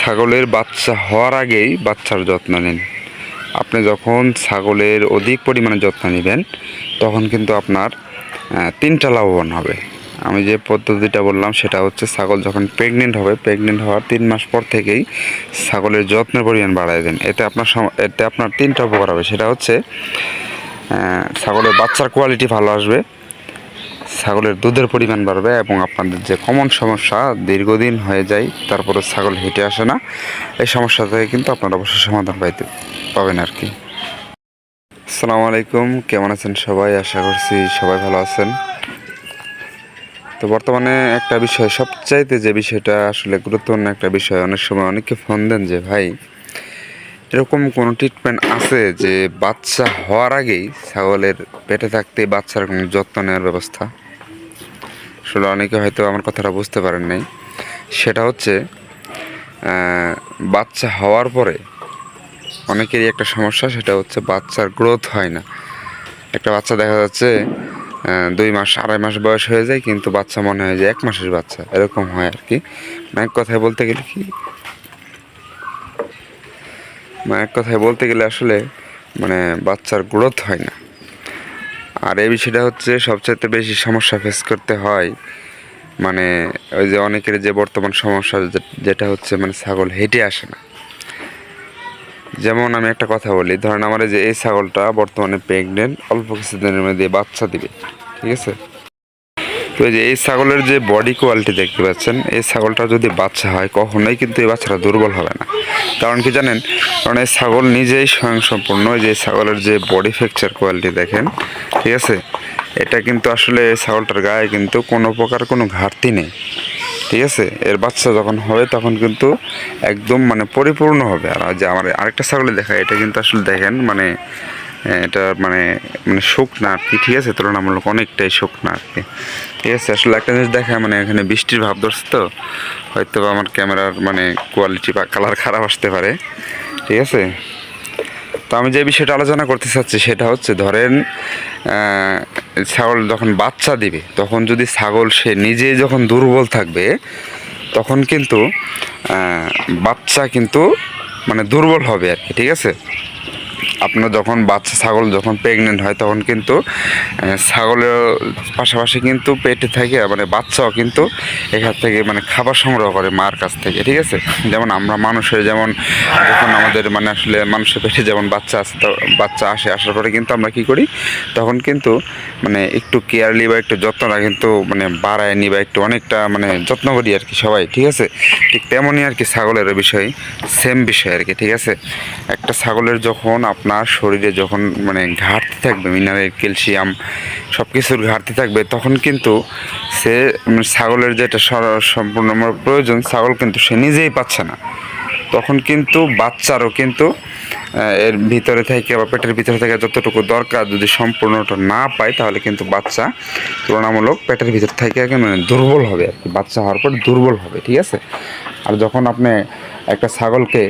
ছাগলের বাচ্চা হওয়ার আগেই বাচ্চার যত্ন নিন। আপনি যখন ছাগলের অধিক পরিমাণে যত্ন নেবেন, তখন কিন্তু আপনার তিনটা লাভবান হবে। আমি যে পদ্ধতিটা বললাম, সেটা হচ্ছে ছাগল যখন প্রেগনেন্ট হবে প্রেগনেন্ট হওয়ার তিন মাস পর থেকেই ছাগলের যত্নের পরিমাণ বাড়ায় দেন। এতে আপনার এতে আপনার তিনটা উপকার হবে। সেটা হচ্ছে ছাগলের বাচ্চার কোয়ালিটি ভালো আসবে ছাগলের দুধের পরিমাণ বাড়বে এবং আপনাদের যে কমন সমস্যা দীর্ঘদিন হয়ে যায় তারপরে ছাগল হেঁটে আসে না, এই সমস্যা থেকে কিন্তু আপনারা অবশ্যই সমাধান পাইতে পাবেন আর কি আসসালামু আলাইকুম, কেমন আছেন সবাই? আশা করছি সবাই ভালো আছেন। তো বর্তমানে একটা বিষয়, সবচাইতে যে বিষয়টা আসলে গুরুত্বপূর্ণ একটা বিষয়, অনেক সময় অনেকে ফোন দেন যে, ভাই, এরকম কোনো ট্রিটমেন্ট আছে যে বাচ্চা হওয়ার আগেই ছাগলের পেটে থাকতে বাচ্চার কোনো যত্ন নেওয়ার ব্যবস্থা? আসলে অনেকে হয়তো আমার কথাটা বুঝতে পারেন নাই। সেটা হচ্ছে বাচ্চা হওয়ার পরে অনেকেরই একটা সমস্যা, সেটা হচ্ছে বাচ্চার গ্রোথ হয় না। একটা বাচ্চা দেখা যাচ্ছে দুই মাস, আড়াই মাস বয়স হয়ে যায়, কিন্তু বাচ্চা মনে হয় যে এক মাসের বাচ্চা, এরকম হয় আর কি। এক কথায় বলতে গেলে কি? এক কথায় বলতে গেলে আসলে মানে বাচ্চার গ্রোথ হয় না। আর এই বিষয়টা হচ্ছে সবচাইতে বেশি সমস্যা ফেস করতে হয়। মানে ওই যে অনেকের যে বর্তমান সমস্যা যেটা হচ্ছে মানে ছাগল হেঁটে আসে না। যেমন আমি একটা কথা বলি, ধরেন আমার যে এই ছাগলটা বর্তমানে প্রেগনেন্ট অল্প কিছুদিনের মধ্যে বাচ্চা দিবে, ঠিক আছে? তো এই যে এই ছাগলের যে বডি কোয়ালিটি দেখতে পাচ্ছেন, এই ছাগলটা যদি বাচ্চা হয়, কখনোই কিন্তু এই বাচ্চাটা দুর্বল হবে না। কারণ কি জানেন? কারণ এই ছাগল নিজেই স্বয়ংসম্পূর্ণ যে ছাগলের যে বডি ফ্র্যাকচার কোয়ালিটি দেখেন, ঠিক আছে? এটা কিন্তু আসলে এই ছাগলটার গায়ে কিন্তু কোনো প্রকার কোনো ঘাটতি নেই, ঠিক আছে? এর বাচ্চা যখন হবে, তখন কিন্তু একদম মানে পরিপূর্ণ হবে। আর যে আমার আরেকটা ছাগলে দেখা এটা কিন্তু আসলে দেখেন মানে এটা মানে মানে শুকনা আর কি, ঠিক আছে? তুলনামূলক অনেকটাই শুকনা আর কি। ঠিক আছে, আসলে একটা জিনিস দেখা মানে এখানে বৃষ্টির ভাব ধরছে তো হয়তো আমার ক্যামেরার মানে কোয়ালিটি বা কালার খারাপ আসতে পারে। ঠিক আছে? তো আমি যে বিষয়টা আলোচনা করতে চাচ্ছি, সেটা হচ্ছে, ধরেন ছাগল যখন বাচ্চা দিবে, তখন যদি ছাগল সে নিজে যখন দুর্বল থাকবে, তখন কিন্তু বাচ্চা কিন্তু মানে দুর্বল হবে আর কি, ঠিক আছে? আপনার যখন বাচ্চা ছাগল যখন প্রেগনেন্ট হয়, তখন কিন্তু ছাগলের পাশাপাশি কিন্তু পেটে থাকে মানে বাচ্চাও কিন্তু এখান থেকে মানে খাবার সংগ্রহ করে মার কাছ থেকে, ঠিক আছে? যেমন আমরা মানুষের যেমন, যখন আমাদের মানে আসলে মানুষের পেটে যেমন বাচ্চা আসে বাচ্চা আসে, আসার পরে কিন্তু আমরা কি করি? তখন কিন্তু মানে একটু কেয়ারলি বা একটু যত্নটা কিন্তু মানে বাড়ায় নি বা একটু অনেকটা মানে যত্ন করি আর কি সবাই, ঠিক আছে? ঠিক তেমনই আর কি ছাগলের বিষয় সেম বিষয় আর কি ঠিক আছে? একটা ছাগলের যখন আপনার শরীরে যখন মানে ঘাটতি থাকবে মিনারেল ক্যালসিয়াম সব কিছুর ঘাটতি থাকবে, তখন কিন্তু সে মানে ছাগলের যেটা সম্পূর্ণ প্রয়োজন, ছাগল কিন্তু সে নিজেই পাচ্ছে না। তখন কিন্তু বাচ্চারও কিন্তু এর ভিতরে থেকে বা পেটের ভিতরে থেকে যতটুকু দরকার যদি সম্পূর্ণটা না পায়, তাহলে কিন্তু বাচ্চা তুলনামূলক পেটের ভিতর থেকে মানে দুর্বল হবে আর কি। বাচ্চা হওয়ার পর দুর্বল হবে, ঠিক আছে? আর যখন আপনি একটা ছাগলকে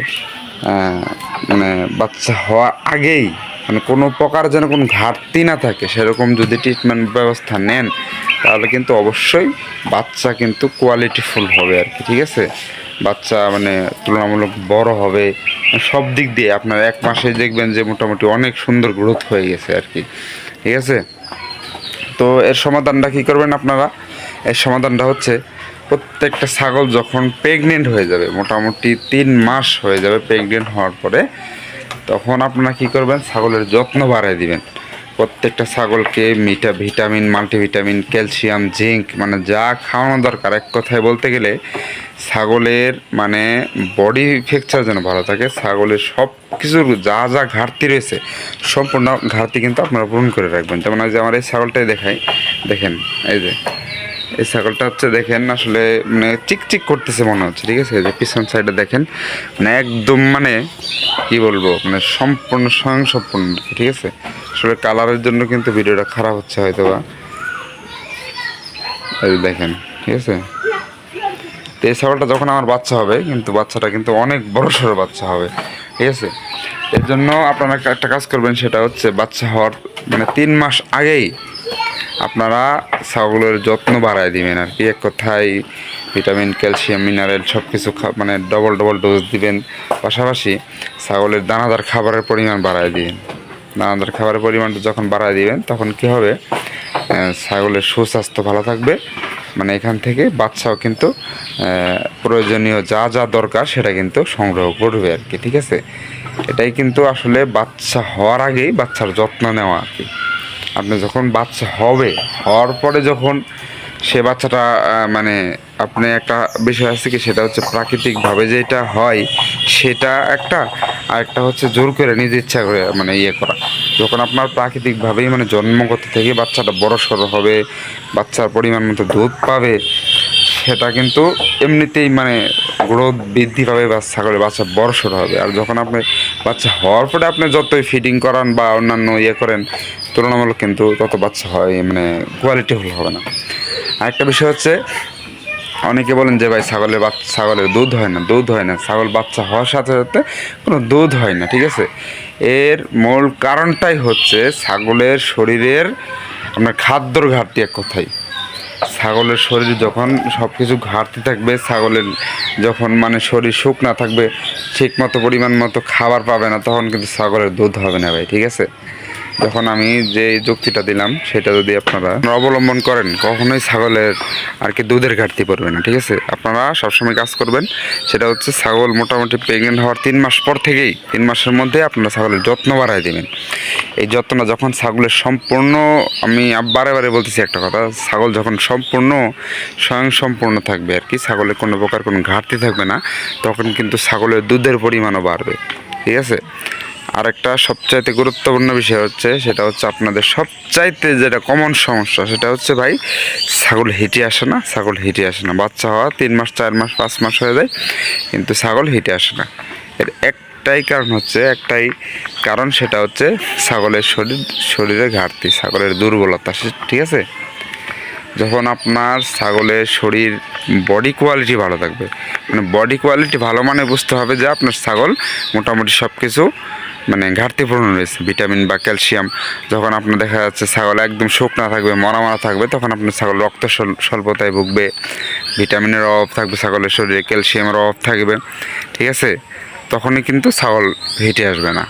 মানে বাচ্চা হওয়ার আগেই মানে কোনো প্রকার যেন কোনো ঘাটতি না থাকে, সেরকম যদি ট্রিটমেন্ট ব্যবস্থা নেন, তাহলে কিন্তু অবশ্যই বাচ্চা কিন্তু কোয়ালিটিফুল হবে আর কি, ঠিক আছে? বাচ্চা মানে তুলনামূলক বড় হবে, সব দিক দিয়ে আপনার এক মাসে দেখবেন যে মোটামুটি অনেক সুন্দর গ্রোথ হয়ে গেছে আর কি, ঠিক আছে? তো এর সমাধানটা কী করবেন আপনারা? এর সমাধানটা হচ্ছে প্রত্যেকটা ছাগল যখন প্রেগনেন্ট হয়ে যাবে, মোটামুটি তিন মাস হয়ে যাবে প্রেগনেন্ট হওয়ার পরে, তখন আপনারা কী করবেন? ছাগলের যত্ন বাড়ায় দিবেন। প্রত্যেকটা ছাগলকে মিটা ভিটামিন, মাল্টিভিটামিন, ক্যালসিয়াম, জিঙ্ক মানে যা খাওয়ানো দরকার। এক কথায় বলতে গেলে, ছাগলের মানে বডি ফ্র্যাকচার যেন ভালো থাকে, ছাগলের সব কিছুর যা যা ঘাটতি রয়েছে, সম্পূর্ণ ঘাটতি কিন্তু আপনারা পূরণ করে রাখবেন। যেমন আজ আমার এই ছাগলটাই দেখাই, দেখেন, এই যে এই ছাগলটা হচ্ছে দেখেন আসলে মানে চিকচিক করতেছে মনে হচ্ছে, ঠিক আছে? যে পিছন সাইডে দেখেন মানে একদম মানে কি বলব মানে সম্পূর্ণ স্বয়ংসম্পূর্ণ, ঠিক আছে? আসলে কালারের জন্য কিন্তু ভিডিওটা খারাপ হচ্ছে হয়তো বা দেখেন, ঠিক আছে? তো এই ছাগলটা যখন আমার বাচ্চা হবে, কিন্তু বাচ্চাটা কিন্তু অনেক বড় সড়ো বাচ্চা হবে, ঠিক আছে? এর জন্য আপনারা একটা কাজ করবেন, সেটা হচ্ছে বাচ্চা হওয়ার মানে তিন মাস আগেই আপনারা ছাগলের যত্ন বাড়ায় দিবেন আর কি। এক কথায় ভিটামিন, ক্যালসিয়াম, মিনারেল সব কিছু মানে ডবল ডবল ডোজ দিবেন। পাশাপাশি ছাগলের দানাদার খাবারের পরিমাণ বাড়ায় দিবেন। দানাদার খাবারের পরিমাণটা যখন বাড়ায় দিবেন, তখন কি হবে? ছাগলের সুস্বাস্থ্য ভালো থাকবে। মানে এখান থেকে বাচ্চাও কিন্তু প্রয়োজনীয় যা যা দরকার সেটা কিন্তু সংগ্রহ করবে আর কি, ঠিক আছে? এটাই কিন্তু আসলে বাচ্চা হওয়ার আগেই বাচ্চার যত্ন নেওয়া আর কি। আপনি যখন বাচ্চা হবে, হওয়ার পরে যখন সে বাচ্চাটা মানে আপনি একটা বিষয় আছে কি, সেটা হচ্ছে প্রাকৃতিকভাবে যেটা হয়, সেটা একটা আর একটা হচ্ছে জোর করে নিজে ইচ্ছা করে মানে ইয়ে করা। যখন আপনার প্রাকৃতিকভাবেই মানে জন্মগত থেকে বাচ্চাটা বড় সড়ো হবে, বাচ্চার পরিমাণ মতো দুধ পাবে, সেটা কিন্তু এমনিতেই মানে গ্রোথ বৃদ্ধি পাবে বা ছাগলের বাচ্চা বড় সড়ো হবে। আর যখন আপনি বাচ্চা হওয়ার পরে আপনি যতই ফিডিং করান বা অন্যান্য ইয়ে করেন তুলনামূলক কিন্তু তত বাচ্চা হয় মানে কোয়ালিটি হল হবে না। আরেকটা বিষয় হচ্ছে, অনেকে বলেন যে ভাই ছাগলের বাচ্চা, ছাগলের দুধ হয় না, দুধ হয় না। ছাগল বাচ্চা হওয়ার সাথে সাথে কোনো দুধ হয় না, ঠিক আছে? এর মূল কারণটাই হচ্ছে ছাগলের শরীরের আপনার খাদ্যর ঘাটতি এক কথাই ছাগলের শরীর যখন সব কিছু ঘাটতি থাকবে, ছাগলের যখন মানে শরীর শুকনা থাকবে ঠিক মতো পরিমাণ মতো খাবার পাবে না, তখন কিন্তু ছাগলের দুধ হবে না ভাই, ঠিক আছে? যখন আমি যে যুক্তিটা দিলাম, সেটা যদি আপনারা অবলম্বন করেন, কখনোই ছাগলের আর কি দুধের ঘাটতি পড়বে না, ঠিক আছে? আপনারা সবসময় কাজ করবেন। সেটা হচ্ছে ছাগল মোটামুটি প্রেগনেন্ট হওয়ার তিন মাস পর থেকেই, তিন মাসের মধ্যে আপনারা ছাগলের যত্ন বাড়ায় দেবেন। এই যত্নটা যখন ছাগলের সম্পূর্ণ, আমি বারে বারে বলতেছি একটা কথা, ছাগল যখন সম্পূর্ণ স্বয়ং সম্পূর্ণ থাকবে আর কি, ছাগলের কোনো প্রকার কোনো ঘাটতি থাকবে না, তখন কিন্তু ছাগলের দুধের পরিমাণও বাড়বে, ঠিক আছে? আরেকটা সবচাইতে গুরুত্বপূর্ণ বিষয় হচ্ছে, সেটা হচ্ছে আপনাদের সবচাইতে যেটা কমন সমস্যা, সেটা হচ্ছে ভাই, ছাগল হেঁটে আসে না, ছাগল হেঁটে আসে না। বাচ্চা হওয়া তিন মাস, চার মাস, পাঁচ মাস হয়ে যায়, কিন্তু ছাগল হেঁটে আসে না। এর একটাই কারণ হচ্ছে, একটাই কারণ সেটা হচ্ছে ছাগলের শরীর শরীরে ঘাটতি, ছাগলের দুর্বলতা ঠিক আছে? যখন আপনার ছাগলের শরীর বডি কোয়ালিটি ভালো থাকবে মানে বডি কোয়ালিটি ভালো মানে বুঝতে হবে যে আপনার ছাগল মোটামুটি সব কিছু মানে ঘাটতিপূর্ণ রয়েছে, ভিটামিন বা ক্যালসিয়াম। যখন আপনার দেখা যাচ্ছে ছাগল একদম শুকনা থাকবে মরা মরা থাকবে, তখন আপনার ছাগল রক্ত স্বল্পতায় ভুগবে। ভিটামিনের অভাব থাকবে ছাগলের শরীরে, ক্যালসিয়ামের অভাব থাকবে, ঠিক আছে? তখনই কিন্তু ছাগল হেঁটে আসবে না।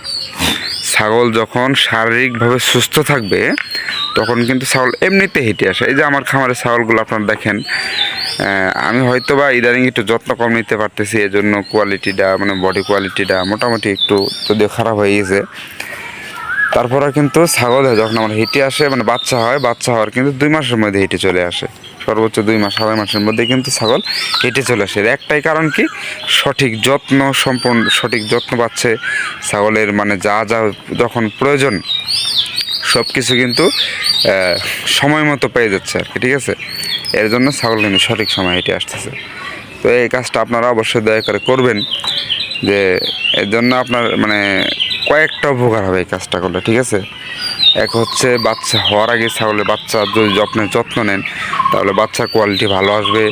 ছাগল যখন শারীরিকভাবে সুস্থ থাকবে, তখন কিন্তু ছাগল এমনিতে হেঁটে আসে। এই যে আমার খামারের ছাগলগুলো আপনারা দেখেন আমি হয়তো বা ইদানিং একটু যত্ন কম নিতে পারতেছি এই জন্য কোয়ালিটিটা মানে বডি কোয়ালিটিটা মোটামুটি একটু যদিও খারাপ হয়ে গেছে। তারপরে কিন্তু ছাগল যখন আমার হেঁটে আসে মানে বাচ্চা হয়, বাচ্চা হওয়ার কিন্তু দুই মাসের মধ্যে হেঁটে চলে আসে। সর্বোচ্চ দুই মাস, আড়াই মাসের মধ্যে কিন্তু ছাগল হেঁটে চলে আসে। একটাই কারণ কি? সঠিক যত্ন সম্পূর্ণ, সঠিক যত্ন পাচ্ছে ছাগলের মানে যা যা যখন প্রয়োজন সব কিছু কিন্তু সময় মতো পেয়ে যাচ্ছে আর কি, ঠিক আছে? এর জন্য ছাগল কিন্তু সঠিক সময় হেঁটে আসতেছে। তো এই কাজটা আপনারা অবশ্যই দয়া করে করবেন যে এর জন্য আপনার মানে কয়েকটা উপকার হবে এই কাজটা করলে, ঠিক আছে? এক হচ্ছে বাচ্চা হওয়ার আগে ছাগলের বাচ্চা যদি যত্নের যত্ন নেন, তাহলে বাচ্চার কোয়ালিটি ভালো আসবে।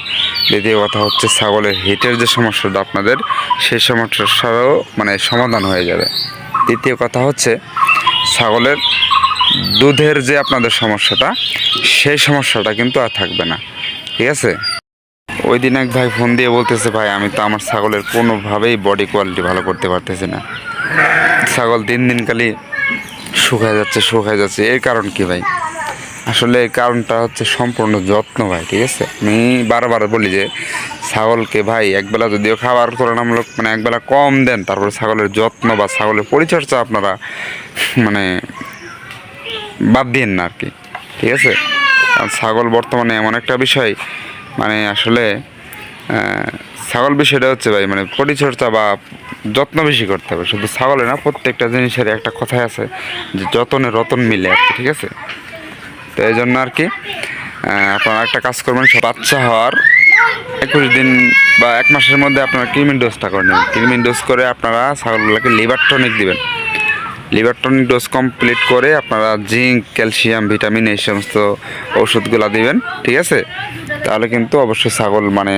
দ্বিতীয় কথা হচ্ছে ছাগলের হিটের যে সমস্যাটা আপনাদের, সেই সমস্যারও মানে সমাধান হয়ে যাবে। তৃতীয় কথা হচ্ছে ছাগলের দুধের যে আপনাদের সমস্যাটা, সেই সমস্যাটা কিন্তু আর থাকবে না। ঠিক আছে? ওই দিন এক ভাই ফোন দিয়ে বলতেছে, ভাই, আমি তো আমার ছাগলের কোনোভাবেই বডি কোয়ালিটি ভালো করতে পারতেছি না। ছাগল দিন দিন শুকায় যাচ্ছে শুকায় যাচ্ছে। এর কারণ কি ভাই? আসলে এই কারণটা হচ্ছে সম্পূর্ণ যত্ন ভাই, ঠিক আছে? আমি বারবার বলি যে, ছাগলকে ভাই, একবেলা যদিও খাবার তুলনামূলক মানে একবেলা কম দেন, তারপরে ছাগলের যত্ন বা ছাগলের পরিচর্যা আপনারা মানে বাদ দিন না আর কি ঠিক আছে? কারণ ছাগল বর্তমানে এমন একটা বিষয় মানে আসলে ছাগল বিষয়টা হচ্ছে ভাই মানে পরিচর্যা বা যত্ন বেশি করতে হবে। শুধু ছাগলে না, প্রত্যেকটা জিনিসের একটা কথাই আছে যে যতনে রতন মিলে আর কি, ঠিক আছে? তো এই জন্য আর কি আপনারা একটা কাজ করবেন বাচ্চা হওয়ার একুশ দিন বা এক মাসের মধ্যে আপনারা ক্রিমিন ডোজটা করে নেবেন। ক্রিমিন ডোজ করে আপনারা ছাগলগুলোকে লিভার টনিক দিবেন। লিভার টনিক ডোজ কমপ্লিট করে আপনারা জিঙ্ক, ক্যালসিয়াম, ভিটামিন এই সমস্ত ওষুধগুলো দিবেন, ঠিক আছে? তাহলে কিন্তু অবশ্যই ছাগল মানে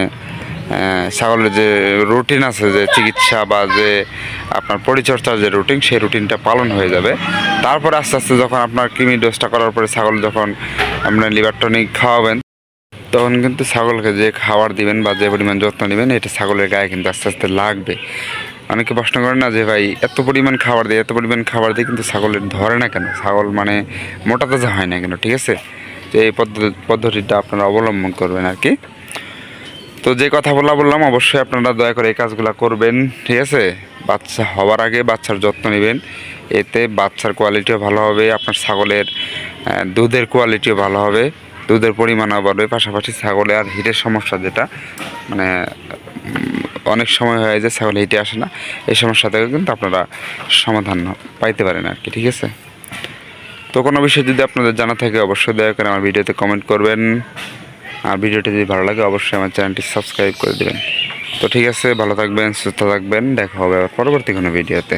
ছাগলের যে রুটিন আছে, যে চিকিৎসা বা যে আপনার পরিচর্যার যে রুটিন সেই রুটিনটা পালন হয়ে যাবে। তারপরে আস্তে আস্তে যখন আপনার কৃমি ডোজটা করার পরে ছাগল যখন আপনার লিভার টনিক খাওয়াবেন, তখন কিন্তু ছাগলকে যে খাবার দিবেন বা যে পরিমাণ যত্ন নেবেন, এটা ছাগলের গায়ে কিন্তু আস্তে আস্তে লাগবে। অনেকে প্রশ্ন করে না যে ভাই, এত পরিমাণ খাবার দিই এত পরিমাণ খাবার দিই কিন্তু ছাগলের ধরে না কেন? ছাগল মানে মোটা তাজা হয় না কেন? ঠিক আছে? তো এই পদ্ধতি পদ্ধতিটা আপনারা অবলম্বন করবেন আর কি। তো যে কথা বলা বললাম, অবশ্যই আপনারা দয়া করে এই কাজগুলো করবেন, ঠিক আছে? বাচ্চা হওয়ার আগে বাচ্চার যত্ন নেবেন। এতে বাচ্চার কোয়ালিটিও ভালো হবে, আপনার ছাগলের দুধের কোয়ালিটিও ভালো হবে। দুধের পরিমাণও বাড়বে পাশাপাশি ছাগলে আর হিটের সমস্যা যেটা মানে অনেক সময় হয়ে যায় ছাগল হিটে আসে না, এই সমস্যা থেকে কিন্তু আপনারা সমাধান পাইতে পারেন আর কি ঠিক আছে? তো কোনো বিষয় যদি আপনাদের জানা থাকে অবশ্যই দয়া করে আমার ভিডিওতে কমেন্ট করবেন। আর ভিডিওটি যদি ভালো লাগে অবশ্যই আমার চ্যানেলটি সাবস্ক্রাইব করে দেবেন। তো ঠিক আছে, ভালো থাকবেন, সুস্থ থাকবেন, দেখা হবে পরবর্তী কোনো ভিডিওতে।